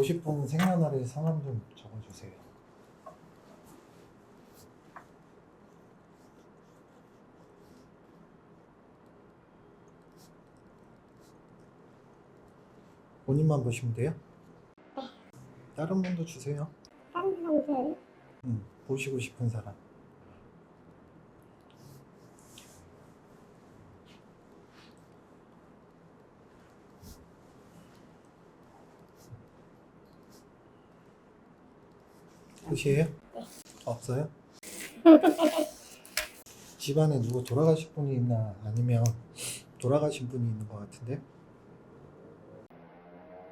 50분 생년월일 성함 좀 적어주세요. 본인만 보시면 돼요? 다른 분도 주세요. 다른 사람들 응, 보시고 싶은 사람. 끝이에요? 네. 없어요? 집안에 누구 돌아가신 분이 있나 아니면 돌아가신 분이 있는 것 같은데?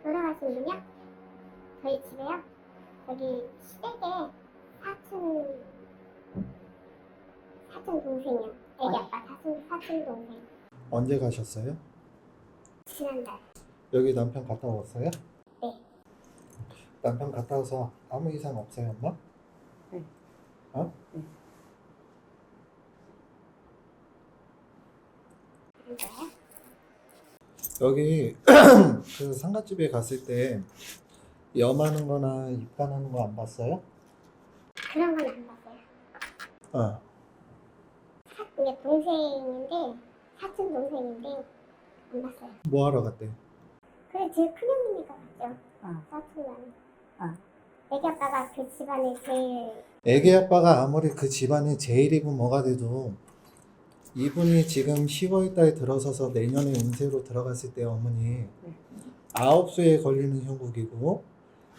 돌아가신 분이요? 저희 집에요? 저기 시댁에 사촌 사촌 동생이요. 애기 아빠 사촌 사촌 동생 언제 가셨어요? 지난달 여기 남편 갔다 왔어요? 네. 남편 갔다 와서 아무 이상 없어요, 엄마? 네. 어? 그거요? 여기 그 상가집에 갔을 때 염하는 거나 입간하는 거 안 봤어요? 그런 건 안 봤어요. 어. 사, 이게 동생인데 사촌 동생인데 안 봤어요. 뭐 하러 갔대? 그래 제일 큰 형님이가 봤죠. 어. 사촌은. 어. 애기 아빠가 그 집안에 제일 애기 아빠가 아무리 그 집안의 제일이고 뭐가 돼도 이분이 지금 10월 달 들어서서 내년에 운세로 들어갔을 때 어머니 아홉 수에 걸리는 형국이고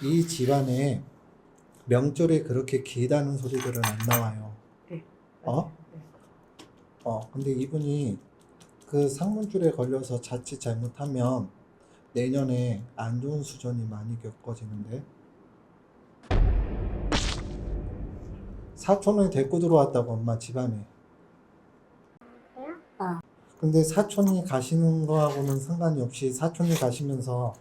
이 집안에 명절에 그렇게 길다는 소리들은 안 나와요. 네. 어? 네. 어, 근데 이분이 그 상문줄에 걸려서 자칫 잘못하면 내년에 안 좋은 수전이 많이 겪어지는데 사촌을 데리고 들어왔다고 엄마 집안에 그래요? 근데 사촌이 가시는 거하고는 상관이 없이 사촌이 가시면서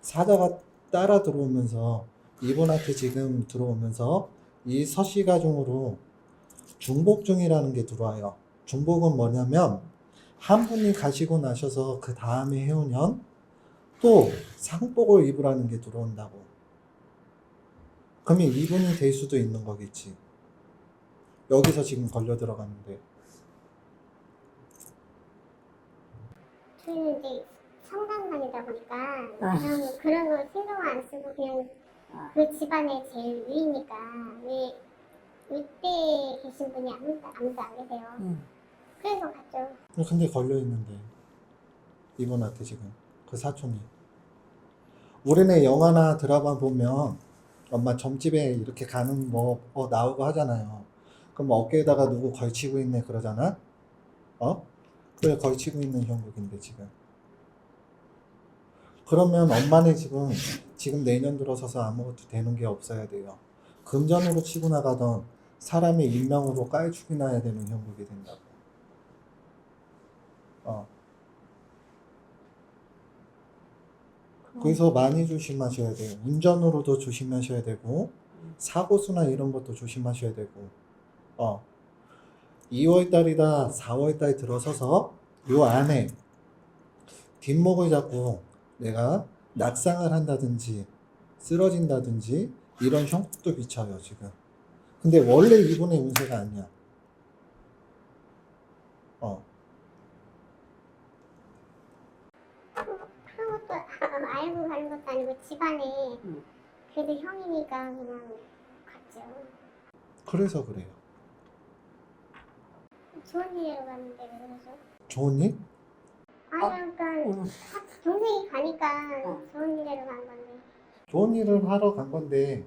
사자가 따라 들어오면서 이분한테 지금 들어오면서 이 서씨 가중으로 중복 중이라는 게 들어와요. 중복은 뭐냐면 한 분이 가시고 나셔서 그 다음에 해오년 또 상복을 입으라는 게 들어온다고. 그러면 이분이 될 수도 있는 거겠지. 여기서 지금 걸려 들어갔는데. 저희는 이제 성당관이다 보니까 아. 그런 그런 거 신경 안 쓰고 그냥 아. 그 집안의 제일 위니까 왜 윗대에 계신 분이 아무도 아무도 안 계세요. 응. 그래서 갔죠. 근데 걸려 있는데 이분한테 지금 그 사촌이 우리네 영화나 드라마 보면 엄마 점집에 이렇게 가는 뭐, 뭐 나오고 하잖아요. 그럼 어깨에다가 누구 걸치고 있네 그러잖아. 어? 그래 걸치고 있는 형국인데 지금. 그러면 엄마는 지금 지금 내년 들어서서 아무것도 되는 게 없어야 돼요. 금전으로 치고 나가던 사람의 인명으로 깔죽이 나야 되는 형국이 된다고. 어. 거기서 많이 조심하셔야 돼요. 운전으로도 조심하셔야 되고, 사고수나 이런 것도 조심하셔야 되고, 어. 2월 달이다 4월 달 들어서서 요 안에 뒷목을 잡고 내가 낙상을 한다든지 쓰러진다든지 이런 형국도 비쳐요, 지금. 근데 원래 이분의 운세가 아니야. 어. 그런 것도 아- 알고 가는 것도 아니고 집안에 응. 그래도 형이니까 그냥 갔죠. 그래서 그래요. 좋은 일로 갔는데 왜 그러죠? 좋은 일? 아니 그러니까 응. 사- 동생이 가니까 어. 좋은 일로 간 건데 좋은 일을 하러 간 건데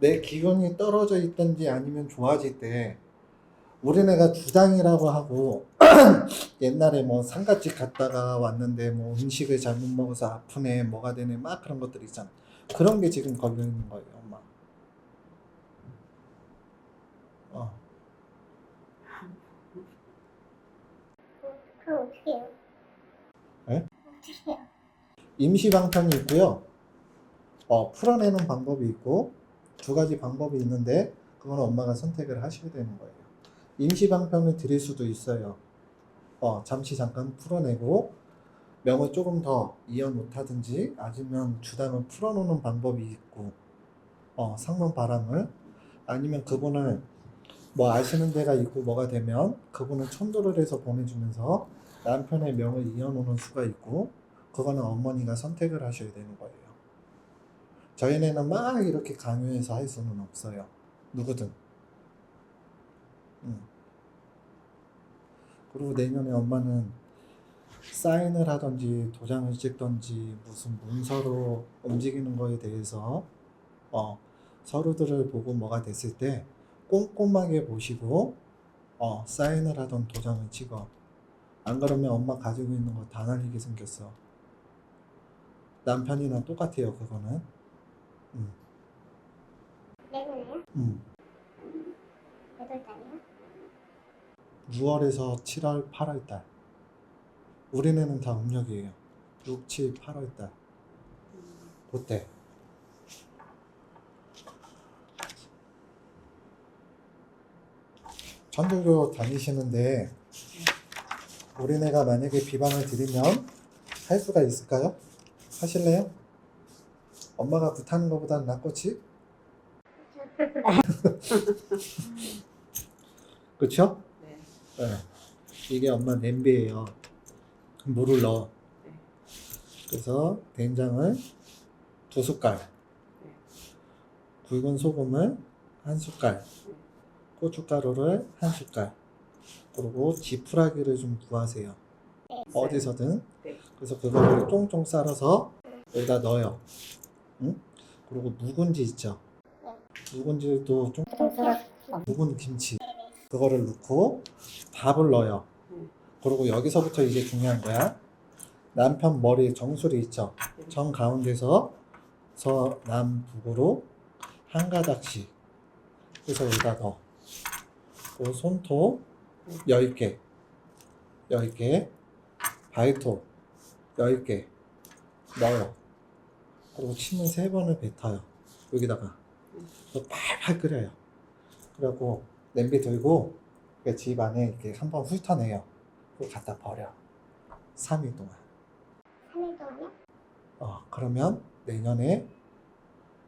내 기운이 떨어져 있든지 아니면 좋아질 때 우리네가 주당이라고 하고 옛날에 뭐 상가집 갔다가 왔는데 뭐 음식을 잘못 먹어서 아프네 뭐가 되네 막 그런 것들 있잖아 그런 게 지금 걸려 있는 거예요 엄마 어. 그럼 어떻게 해요? 에? 어떻게 해요? 임시 방편이 있고요 어, 풀어내는 방법이 있고 두 가지 방법이 있는데 그건 엄마가 선택을 하셔야 되는 거예요 임시 방편을 드릴 수도 있어요 어, 잠시 잠깐 풀어내고 명을 조금 더 이어 놓다든지 아니면 주당을 풀어놓는 방법이 있고 어, 상문 바람을 아니면 그분을 뭐 아시는 데가 있고 뭐가 되면 그분을 천도를 해서 보내주면서 남편의 명을 이어놓는 수가 있고 그거는 어머니가 선택을 하셔야 되는 거예요. 저희네는 막 이렇게 강요해서 할 수는 없어요. 누구든. 음. 그리고 내년에 엄마는 사인을 하든지 도장을 찍든지 무슨 문서로 움직이는 거에 대해서 어, 서류들을 보고 뭐가 됐을 때 꼼꼼하게 보시고 어, 사인을 하던 도장을 찍어. 안 그러면 엄마 가지고 있는 거 다 날리게 생겼어. 남편이랑 똑같아요, 그거는. 음? 음. 몇 월 달이요? 6월에서 7월, 8월 달. 우리네는 다 음력이에요. 6, 7, 8월 달. 그때. 천주교 다니시는데 우리네가 만약에 비방을 드리면 할 수가 있을까요? 하실래요? 엄마가 굿하는 것보다는 낫겠지? 그쵸? 네. 네. 이게 엄마 냄비예요. 물을 넣어. 네. 그래서 된장을 두 숟갈, 네. 굵은 소금을 한 숟갈, 고춧가루를 한 숟갈, 그리고 지푸라기를 좀 구하세요. 어디서든. 네. 그래서 그거를 쫑쫑 썰어서 여기다 넣어요. 응? 그리고 묵은지 있죠? 묵은지도 좀 묵은 김치 그거를 넣고 밥을 넣어요. 음. 그리고 여기서부터 이제 중요한 거야. 남편 머리 정수리 있죠? 네. 정 가운데서 서남북으로 한 가닥씩 해서 여기다 넣어. 그리고 손톱 10개, 10개, 발톱 10개 넣어요. 그리고 침을 세 번을 뱉어요. 여기다가. 팔팔 끓여요. 그리고 냄비 들고 그집 안에 이렇게 한번 훑어내요. 그리고 갖다 버려. 3일 동안. 3일 동안요? 어, 그러면 내년에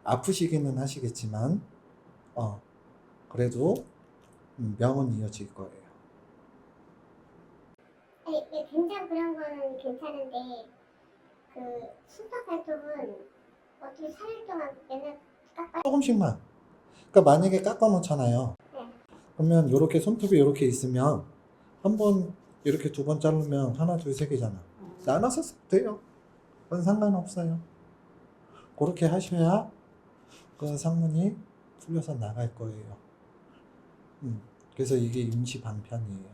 아프시기는 하시겠지만, 어, 그래도 음, 명은 이어질 거예요. 아니, 이 된장 그런 거는 괜찮은데 그 순떡 발톱은 어떻게 3일 동안 맨날 깎아야 조금씩만. 그러니까 만약에 깎아 놓잖아요. 네. 그러면 이렇게 손톱이 이렇게 있으면 한 번 이렇게 두 번 자르면 하나, 둘, 세 개잖아. 나눠서 써도 돼요. 그건 상관없어요. 그렇게 하셔야 그 상문이 풀려서 나갈 거예요. 음, 그래서 이게 임시 방편이에요.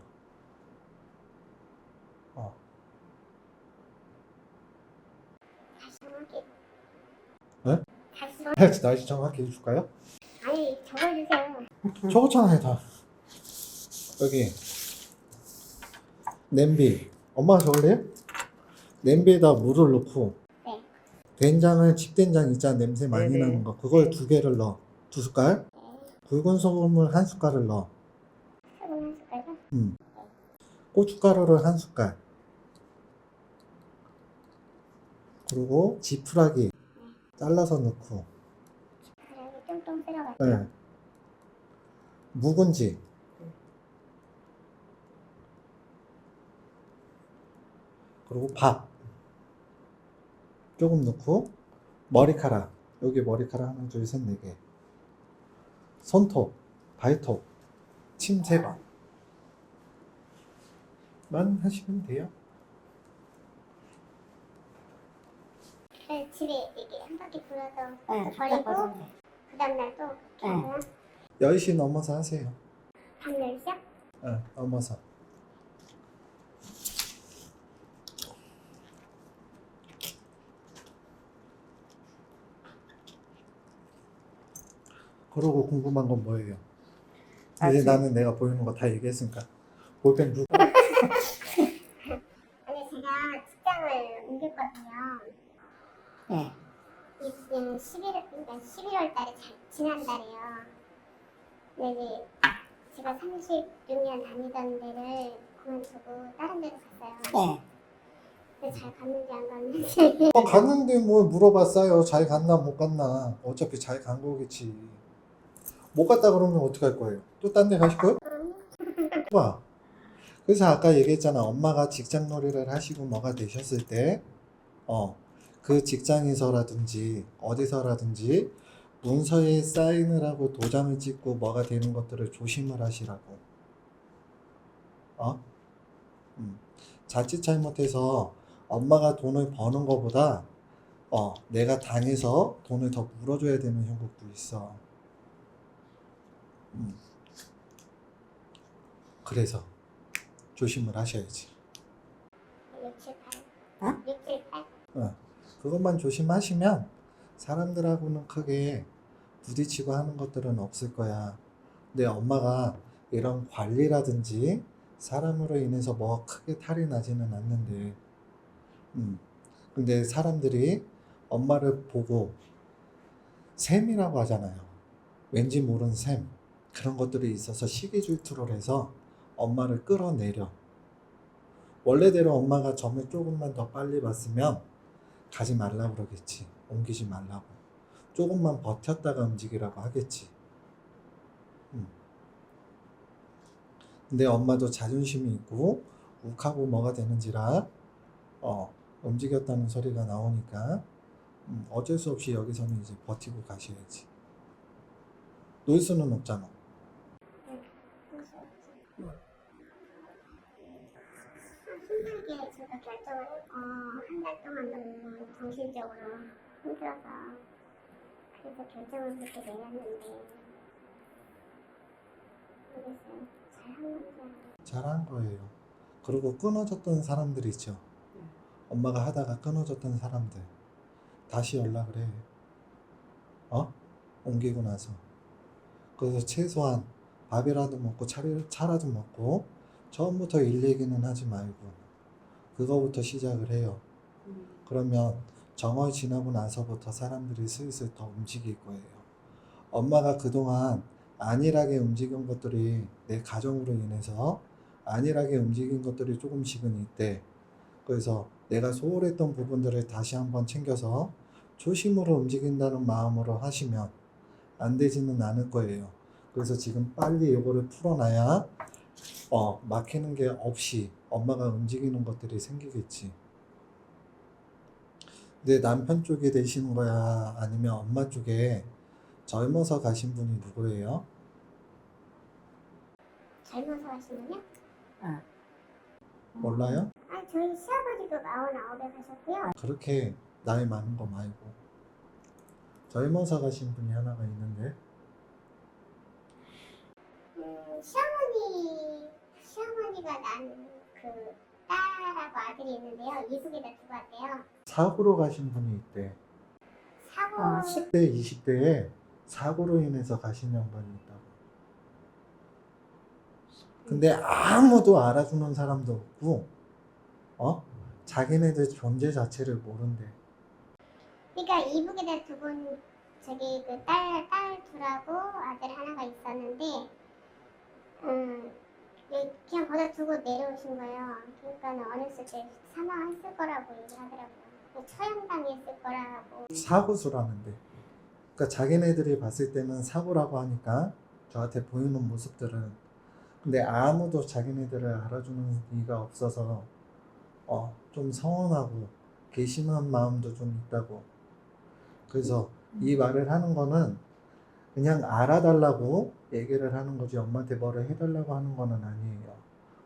어, 다시 정확히 네? 다시 정 날씨 정확히 해줄까요? 아니 적어주세요 저거잖아요, 다. 여기 냄비. 엄마가 적을래요? 냄비에다 물을 넣고 네. 된장을 집된장 있잖아 냄새 많이 네 네. 나는 거 그걸 두 개를 넣어 두 숟갈 네. 굵은 소금을 한 숟갈을 넣어. 소금 한 숟갈요? 음. 고춧가루를 한 숟갈. 그리고 지푸라기 잘라서 넣고. 가락이 똥똥 쓸어가지고? 네. 묵은지. 그리고 밥. 조금 넣고 머리카락. 여기 머리카락 하나 둘 셋 네 개 손톱 발톱 침 세 번만 하시면 돼요. 네, 집에 이게 한 바퀴 돌아서 네, 버리고 그 다음날 또 네. 하고요 10시 넘어서 하세요. 밤 10시요? 네, 넘어서 그러고 궁금한 건 뭐예요? 아, 이제 지- 나는 내가 보이는 거 다 얘기했으니까 볼펜 누구? 아니 제가 직장을 옮겼거든요 네. 이제 11월, 그러니까 11월 달에 자- 지난달에요. 근데 이제 제가 36년 다니던 데를 그만두고 다른 데로 갔어요. 네. 근데 잘 갔는지 안 갔는지. 어, 갔는데 뭐 물어봤어요. 잘 갔나 못 갔나. 어차피 잘 간 거겠지. 못 갔다 그러면 어떡할 거예요? 또 딴 데 가실 거예요? 봐. 그래서 아까 얘기했잖아. 엄마가 직장 놀이를 하시고 뭐가 되셨을 때, 어, 그 직장에서라든지 어디서라든지 문서에 사인을 하고 도장을 찍고 뭐가 되는 것들을 조심을 하시라고. 어? 음. 자칫 잘못해서 엄마가 돈을 버는 것보다 어, 내가 당해서 돈을 더 물어줘야 되는 형국도 있어. 음. 그래서 조심을 하셔야지. 6, 7, 8. 어? 6, 7, 8. 그것만 조심하시면 사람들하고는 크게 부딪히고 하는 것들은 없을 거야. 근데 엄마가 이런 관리라든지 사람으로 인해서 뭐 크게 탈이 나지는 않는데, 음. 근데 사람들이 엄마를 보고 샘이라고 하잖아요. 왠지 모르는 샘. 그런 것들이 있어서 시기 질투를 해서 엄마를 끌어내려. 원래대로 엄마가 점을 조금만 더 빨리 봤으면 가지 말라고 그러겠지. 옮기지 말라고. 조금만 버텼다가 움직이라고 하겠지. 음. 근데 엄마도 자존심이 있고 욱하고 뭐가 되는지라 어, 움직였다는 소리가 나오니까 음, 어쩔 수 없이 여기서는 이제 버티고 가셔야지. 놀 수는 없잖아. 힘들게 제가 결정을 했고 한 달 동안 너무 정신적으로 힘들어서 그래서 결정을 그렇게 내렸는데 모르겠어요. 잘한 건지 잘한 거예요. 그리고 끊어졌던 사람들 있죠. 엄마가 하다가 끊어졌던 사람들. 다시 연락을 해. 어? 옮기고 나서. 그래서 최소한 밥이라도 먹고 차라도 먹고 처음부터 일 얘기는 하지 말고 그거부터 시작을 해요. 그러면 정월 지나고 나서부터 사람들이 슬슬 더 움직일 거예요. 엄마가 그동안 안일하게 움직인 것들이 내 가정으로 인해서 안일하게 움직인 것들이 조금씩은 있대. 그래서 내가 소홀했던 부분들을 다시 한번 챙겨서 조심으로 움직인다는 마음으로 하시면 안 되지는 않을 거예요. 그래서 지금 빨리 이거를 풀어놔야 어, 막히는 게 없이 엄마가 움직이는 것들이 생기겠지. 내 남편 쪽에 되시는 거야? 아니면 엄마 쪽에 젊어서 가신 분이 누구예요? 젊어서 하시면요? 몰라요? 아 저희 시아버지도 마흔아홉에 가셨고요. 그렇게 나이 많은 거 말고 젊어서 가신 분이 하나가 있는데 음, 시어머니 시어머니가 난 그 딸하고 아들이 있는데요. 두고 왔대요. 사고로 가신 분이 있대. 사고 아, 시- 10대, 20대에 사고로 인해서 가신 양반이 있다고. 근데 아무도 알아주는 사람도 없고, 어? 자기네들 존재 자체를 모른대. 그러니까 이북에다 두분 저기 그 딸 딸 둘하고 아들 하나가 있었는데 음 예, 그냥 거기다 두고 내려오신 거예요. 그러니까 어렸을 때 사망했을 거라고 얘기를 하더라고요. 처형당했을 거라고. 사고수라는데. 그러니까 자기네들이 봤을 때는 사고라고 하니까 저한테 보이는 모습들은 근데 아무도 자기네들을 알아주는 이가 없어서 어, 좀 서운하고 괘씸한 마음도 좀 있다고. 그래서 이 말을 하는 거는 그냥 알아달라고 얘기를 하는 거지 엄마한테 뭐를 해달라고 하는 거는 아니에요.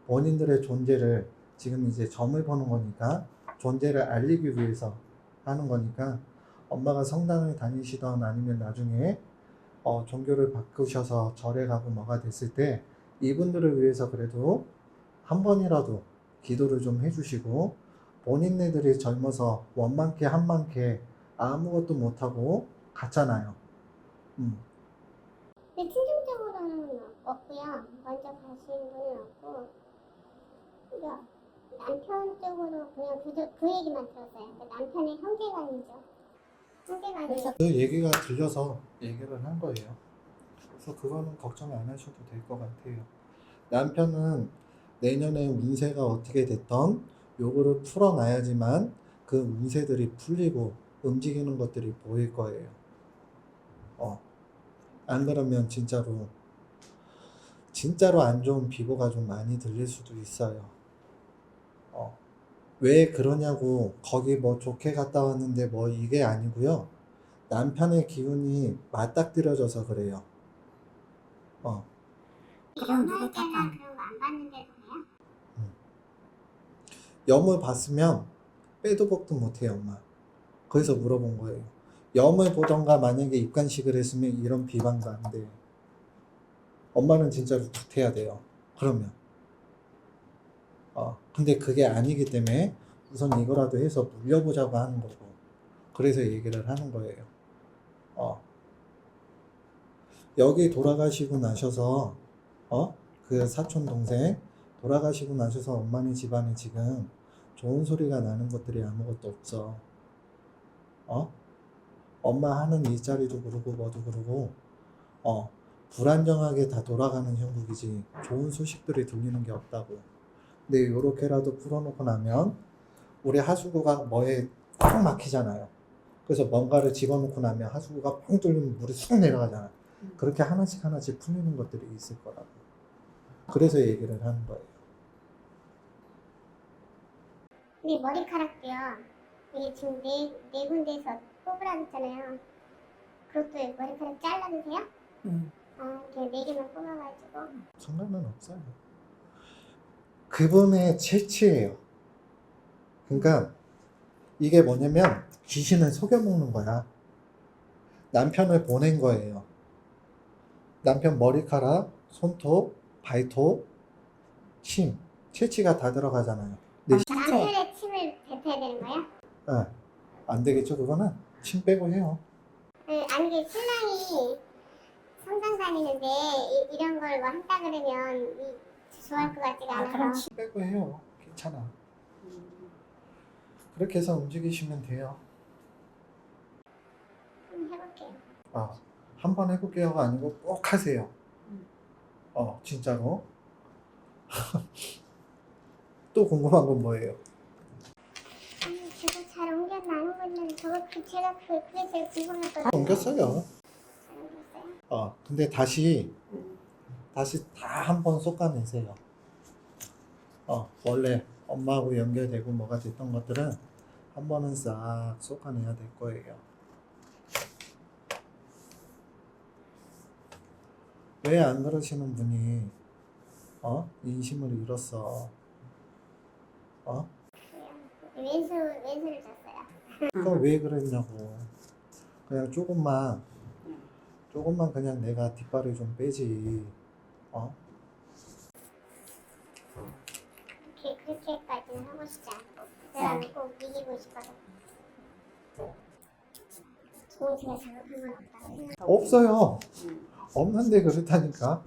본인들의 존재를 지금 이제 점을 보는 거니까 존재를 알리기 위해서 하는 거니까 엄마가 성당을 다니시던 아니면 나중에 어, 종교를 바꾸셔서 절에 가고 뭐가 됐을 때 이분들을 위해서 그래도 한 번이라도 기도를 좀 해주시고 본인네들이 젊어서 원만케 한만케 아무것도 못하고 갔잖아요. 음. 근데 친정적으로는 없고요. 먼저 가신 분은 없고 그러니까 남편 쪽으로 그냥 그, 그 얘기만 들었어요. 그 남편의 형제간이죠. 형제간이 그 얘기가 들려서 얘기를 한 거예요. 그래서 그거는 걱정 안 하셔도 될 것 같아요. 남편은 내년에 운세가 어떻게 됐던 요거를 풀어놔야지만 그 운세들이 풀리고 움직이는 것들이 보일 거예요. 어. 안 그러면 진짜로 진짜로 안 좋은 비보가 좀 많이 들릴 수도 있어요. 어. 왜 그러냐고 거기 뭐 좋게 갔다 왔는데 뭐 이게 아니고요. 남편의 기운이 맞닥뜨려져서 그래요. 어. 그럼 때나 그런 거안 봤는데도 해요? 염을 봤으면 빼도 박도 못해요, 엄마. 그래서 물어본 거예요. 염을 보던가 만약에 입간식을 했으면 이런 비방도 안 돼. 엄마는 진짜로 툭해야 돼요. 그러면. 어, 근데 그게 아니기 때문에 우선 이거라도 해서 물려보자고 하는 거고. 그래서 얘기를 하는 거예요. 어. 여기 돌아가시고 나셔서, 어? 그 사촌 동생 돌아가시고 나셔서 엄마네 집안에 지금 좋은 소리가 나는 것들이 아무것도 없어. 어? 엄마 하는 일자리도 그러고 뭐도 그러고, 어, 불안정하게 다 돌아가는 형국이지 좋은 소식들이 들리는 게 없다고. 근데 요렇게라도 풀어놓고 나면 우리 하수구가 뭐에 꽉 막히잖아요. 그래서 뭔가를 집어넣고 나면 하수구가 뻥 뚫리면 물이 쑥 내려가잖아. 그렇게 하나씩 하나씩 풀리는 것들이 있을 거라고. 그래서 얘기를 하는 거예요. 근데 머리카락도요. 이게 지금 네, 네 군데에서 뽑으라고 했잖아요. 그것도 머리카락 잘라주세요? 응. 어, 이렇게 네 개만 뽑아가지고. 상관은 없어요. 그분의 채취예요. 그러니까 이게 뭐냐면 귀신을 속여먹는 거야. 남편을 보낸 거예요. 남편 머리카락, 손톱, 발톱, 침, 채취가 다 들어가잖아요. 근데 시- 남편의 침을 뱉어야 되는 거야? 아, 안 되겠죠 그거는 침 빼고 해요. 네, 아니 이게 신랑이 성당 다니는데 이, 이런 걸 뭐 한다 그러면 이, 좋아할 것 같지가 아, 않아서 그럼 침 빼고 해요. 괜찮아. 그렇게 해서 움직이시면 돼요. 한번 해볼게요. 아, 한 번 해볼게요가 아니고 꼭 하세요. 음. 어, 진짜로. 또 궁금한 건 뭐예요? 옮겼어요. 어, 근데 다시, 응. 다시 다 한번 솎아내세요. 어, 원래 엄마하고 연결되고 뭐가 됐던 것들은 한 번은 싹 솎아내야 될 거예요. 왜 안 그러시는 분이, 어? 인심을 잃었어. 어? 왼수 왼수를 줬어요. 그러니까 왜 그랬냐고. 그냥 조금만, 조금만 그냥 내가 뒷발을 좀 빼지. 어? 그렇게 그렇게까지는 하고 싶지 않고 그 사람을 꼭 이기고 싶어서. 조은지가 잘못한 건 없다고 생각. 없어요. 응. 없는데 그렇다니까.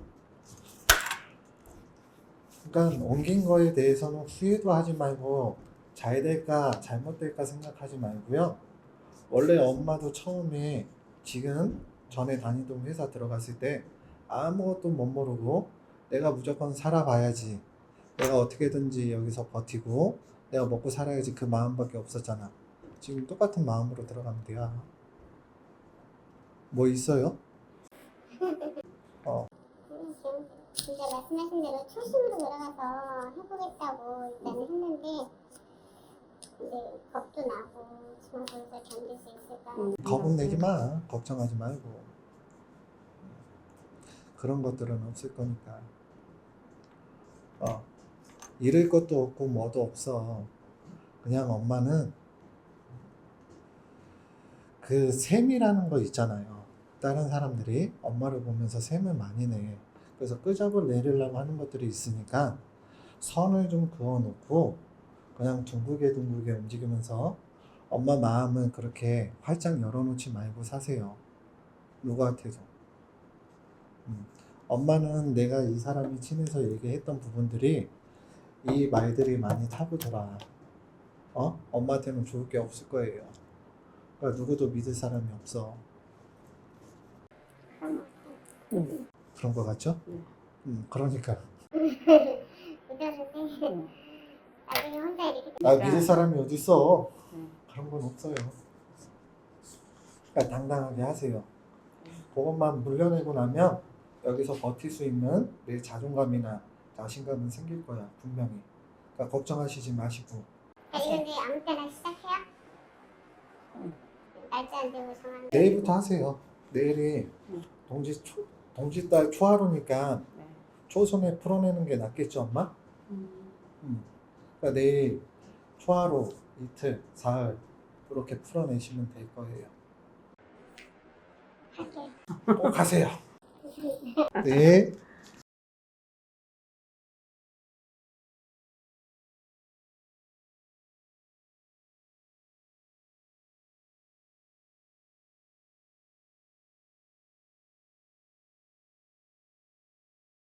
그러니까 옮긴 거에 대해서는 후회도 하지 말고 잘 될까 잘못될까 생각하지 말고요. 원래 엄마도 처음에 지금 전에 다니던 회사 들어갔을 때 아무것도 못 모르고 내가 무조건 살아봐야지. 내가 어떻게든지 여기서 버티고 내가 먹고 살아야지 그 마음밖에 없었잖아. 지금 똑같은 마음으로 들어가면 돼요. 뭐 있어요? 어. 음, 지금 진짜 말씀하신 대로 초심으로 돌아가서 해보겠다고 일단은 했는데 이제 겁도 나고 거기서 견딜 수 있을까 응. 겁은 내지 마. 걱정하지 말고. 그런 것들은 없을 거니까. 어. 잃을 것도 없고 뭐도 없어. 그냥 엄마는 그 셈이라는 거 있잖아요. 다른 사람들이 엄마를 보면서 셈을 많이 내. 그래서 끄적을 내리려고 하는 것들이 있으니까 선을 좀 그어놓고 그냥 둥글게 둥글게 움직이면서 엄마 마음은 그렇게 활짝 열어놓지 말고 사세요. 누구한테도. 음. 엄마는 내가 이 사람이 친해서 얘기했던 부분들이 이 말들이 많이 타고들어. 어? 엄마한테는 좋을 게 없을 거예요. 그러니까 누구도 믿을 사람이 없어. 응. 그런 거 같죠? 응. 음, 그러니까. 아 믿을 사람이 어디 있어? 음. 그런 건 없어요. 그러니까 당당하게 하세요. 그것만 물려내고 나면 여기서 버틸 수 있는 내 자존감이나 자신감은 생길 거야 분명히. 그러니까 걱정하시지 마시고. 아, 이제 아무 때나 시작해요? 응. 날짜 안 되고 정하는 내일부터 하세요. 내일이 응. 동지 초, 동지달 초하루니까 네. 초선에 풀어내는 게 낫겠죠, 엄마? 음. 음. 그러니까 내일 초하루, 이틀, 사흘 이렇게 풀어내시면 될 거예요. 꼭 하세요. 네.